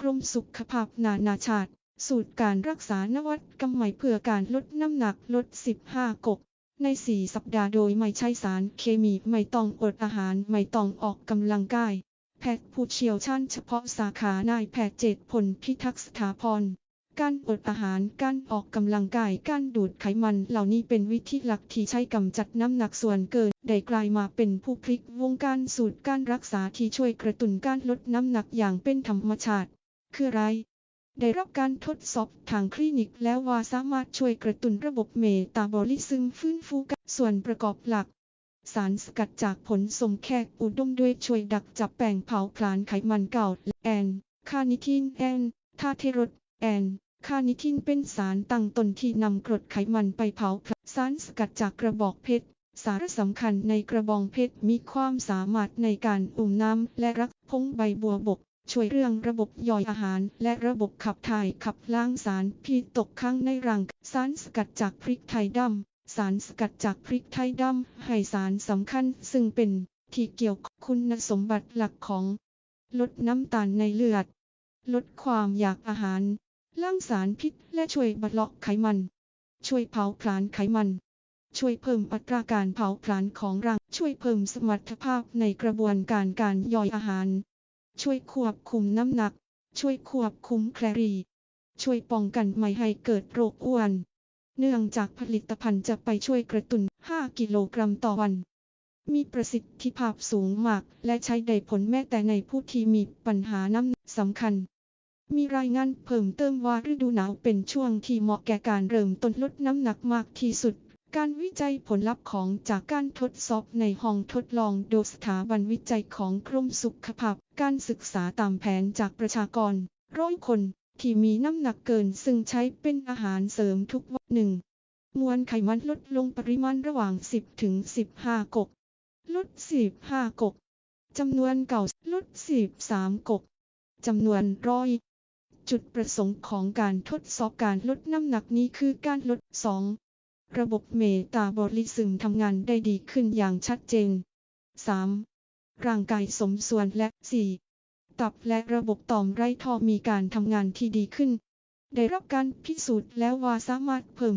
กรมสุขภาพนานาชาติ สูตรการรักษานวัตกรรมใหม่เพื่อการลดน้ำหนักลด 15 กก ใน 4 สัปดาห์โดยไม่ใช้สารเคมีไม่ต้องอดอาหารไม่ต้องออกกำลังกาย แพทย์ผู้เชี่ยวชาญเฉพาะสาขานายแพทย์เจตผลพิทักษ์สถาพรการอดอาหาร การออกกำลังกาย การดูดไขมัน เหล่านี้เป็นวิธีหลักที่ใช้กำจัดน้ำหนักส่วนเกิน ได้กลายมาเป็นผู้พลิกวงการสูตรการรักษาที่ช่วยกระตุ้นการลดน้ำหนักอย่างเป็นธรรมชาติ คืออะไร ได้รับการทดสอบทางคลินิกแล้วว่าสามารถช่วยกระตุ้นระบบเมตาบอลิซึมฟื้นฟูส่วนประกอบหลัก สารสกัดจากผลสมแขกอุดมด้วยช่วยดักจับแป้งเผาผลาญไขมันเก่าแอนคานิทินแอนทาเทโรดแอนคานิทินเป็นสารตั้งต้นที่นำกรดไขมันไปเผาผลาญสารสกัดจากกระบอกเพชรสารสำคัญในกระบองเพชรมีความสามารถในการอุ่มน้ำและรักพงใบบัวบก ช่วยเรื่องระบบย่อยอาหาร และระบบขับถ่ายขับล้างสารพิษตกค้างในร่างสารสกัดจากพริกไทยดำสารสกัดจากพริกไทยดำให้สารสำคัญ ซึ่งเป็นที่เกี่ยวคุณสมบัติหลักของ ลดน้ำตาลในเลือด ลดความอยากอาหาร ล้างสารพิษ และช่วยบรรเลาะไขมัน ช่วยเผาผลาญไขมัน ช่วยเพิ่มอัตราการเผาผลาญของร่าง ช่วยเพิ่มสมรรถภาพในกระบวนการการย่อยอาหาร ช่วยควบคุมน้ำหนัก ช่วยควบคุมแคลอรี่ ช่วยป้องกันไม่ให้เกิดโรคอ้วน เนื่องจากผลิตภัณฑ์จะไปช่วยกระตุน 5 กิโลกรัมต่อวัน มีประสิทธิภาพสูงมาก และใช้ได้ผลแม้แต่ในผู้ที่มีปัญหาน้ำหนักสำคัญ มีรายงานเพิ่มเติมว่าฤดูหนาวเป็นช่วงที่เหมาะแก่การเริ่มต้นลดน้ำหนักมากที่สุด การวิจัยผลลัพธ์ของจากการทดสอบในห้องทดลองโดยสถาบันวิจัยของกรมสุขภาพ การศึกษาตามแผนจากประชากรร้อยคนที่มีน้ำหนักเกินซึ่งใช้เป็นอาหารเสริมทุกวันหนึ่ง มวลไขมันลดลงปริมาณระหว่าง 10 ถึง 15 กก ลด 15 กก จำนวนเก่าลด 13 กก จำนวนร้อย จุดประสงค์ของการทดสอบการลดน้ำหนักนี้คือการลด 2. ระบบเมตาบอลิซึมทำงานได้ดีขึ้นอย่างชัดเจน 3. ร่างกายสมส่วนและ 4. ตับและระบบต่อมไร้ท่อมีการทำงานที่ดีขึ้น ได้รับการพิสูจน์แล้วว่าสามารถเพิ่ม